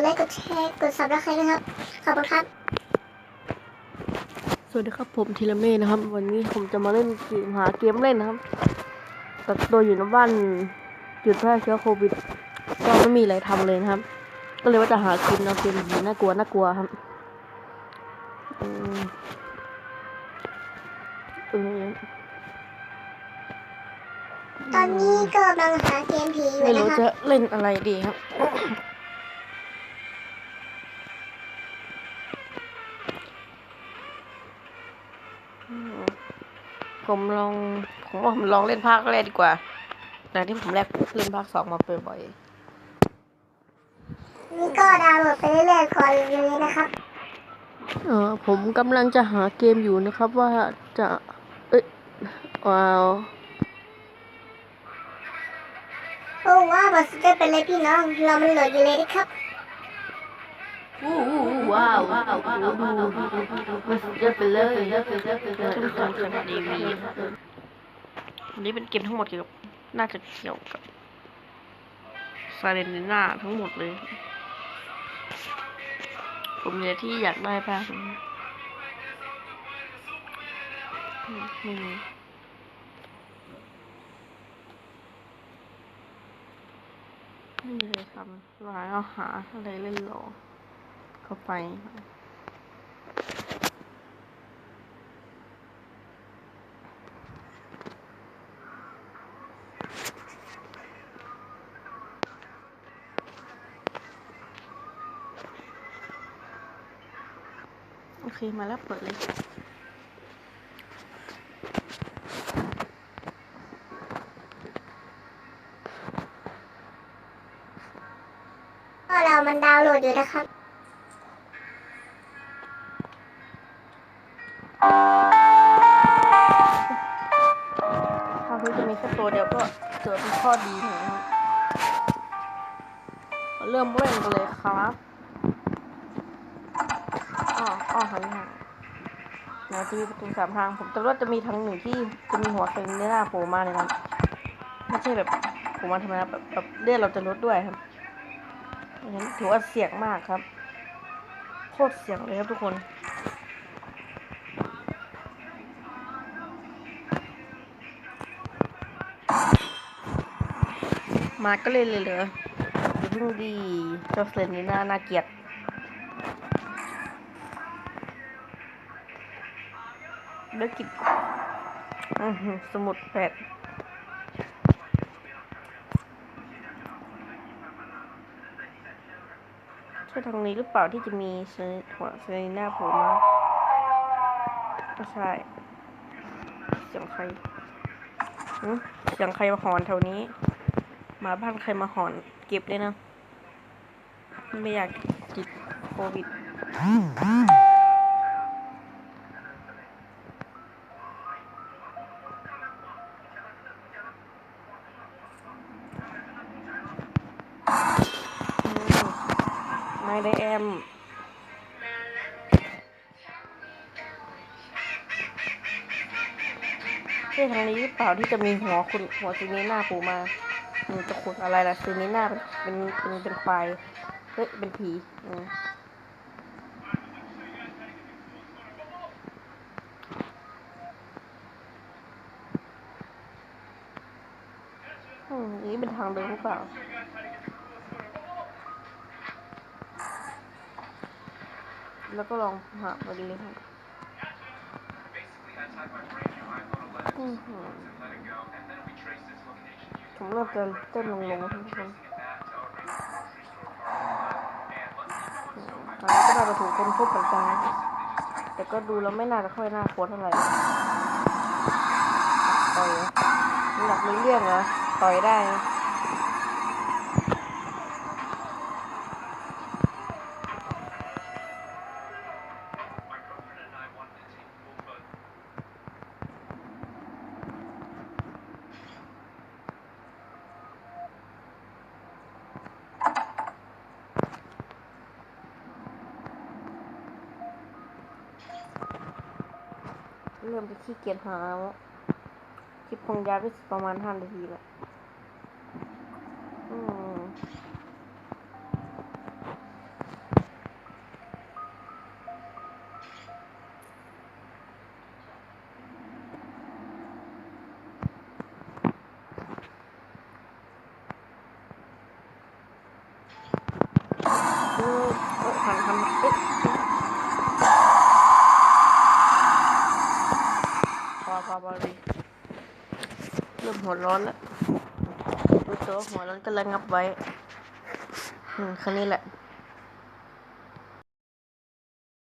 ดไลค์กดแชร์กดซับสไครต์นะครับ ขอบคุณครับ สวัสดีครับผมทีละเม่นะครับ วันนี้ผมจะมาเล่นเกมหาเกมเล่นนะครับกักตัวอยู่ในบ้านหยุดแพร่เชื้อโควิด ก็ไม่มีอะไรทำเลยนะครับ ก็เลยว่าจะหาเกมแนวเกมผีน่ากลัวน่ากลัวครับอืมเออตอนนี้ก็กำลังหาเกมผีอยู่ไม่นะรู้ครับจะเล่นอะไรดีครับ ผมลองผมว่าผมลองเล่นภาคแรกดีกว่าแต่ที่ผมแรกเล่นภาคสองมาบ่อยนี่ก็ดาวน์โหลดไปเรื่อยๆก่อนเลยนะครับๆเออผมกำลังจะหาเกมอยู่นะครับว่าจะ เอ้ยว้าวโอ้ว้าวมาสุดยอดไปเลยพี่น้อง เรามันโหลดอยู่เลยนะครับ ว้าวว้าวว้าวดูดูดูมันสุดยอดไปเลยยอดไปเลยทุกคนสวัสดีวีอันนี้เป็นเกมทั้งหมดเกี่ยวกับน่าจะเกี่ยวกับซาเลนติน่าทั้งหมดเลย ผมมีอะไรที่อยากได้บ้างไม่มีไม่มีอะไรทำร้ายเอาหาอะไรเล่นรอ เข้าไป โอเค มาแล้วเปิดเลยเรามันดาวน์โหลดอยู่นะครับ ภาคนี้จะมีแค่ตัวเดียวก็เจอเป็นข้อดีหน่อยนะครับเริ่มเล่นกันเลยครับอ๋ออ๋อหันทางนะจะมีประตูสามทาง ผมจำว่าจะมีทางหนึ่งที่จะมีหัวเซนเนอร์โผล่มาเลยครับ ไม่ใช่แบบโผล่มาธรรมแบบแบบเลือดเราจะลดด้วยครับอันนั้นถือว่าเสี่ยงมากครับ โคตรเสี่ยงเลยครับทุกคน มาก็เลยเลยเหรออย่าเพิ่งดีเจ้าเซนนี่น่าน่าเกลียดเลิกกิบอือหือสมุดแปดช่วยทางนี้หรือเปล่าที่จะมีเซนหัวเซนีน่าโผล่มาไม่ใช่เสียงใครเสียงใครมาหอนแถวนี้ หมาบ้านใครมาหอนเก็บเลยนะ ไม่อยากติดโควิดไม่ได้แอมใช่ทางนี้หรือเปล่าที่จะมีหัวคุณหัวซีนี้หน้าปูมา อืมจะขุดอะไรล่ะซีนี้หน้าเป็นเป็นเป็นเป็นควายเฮ้ยเป็นผีอืมอันนี้เป็นทางเดินหรือเปล่าแล้วก็ลองหามาดีเลยครับอืมหือ ผมเริ่มเต้นลงๆแล้วทุกคนตอนนี้ก็ได้กระถูกคนพบเหมือนกันแต่ก็ดูแล้วไม่น่าจะค่อยน่ากลัวเท่าไหร่ต่อยหนักมีเลี่ยงเหรอต่อยได้นะ เริ่มจะขี้เกียจหาแล้วคลิปคงยาวไดประมาณห้านาทีแหละอืมเออเออทำทำ เอ๊ะพอพอพอดีเริ่มหัวร้อนแล้วรู้ตัวหัวร้อนก็ระงับไว้ อืมคันนี้แหละ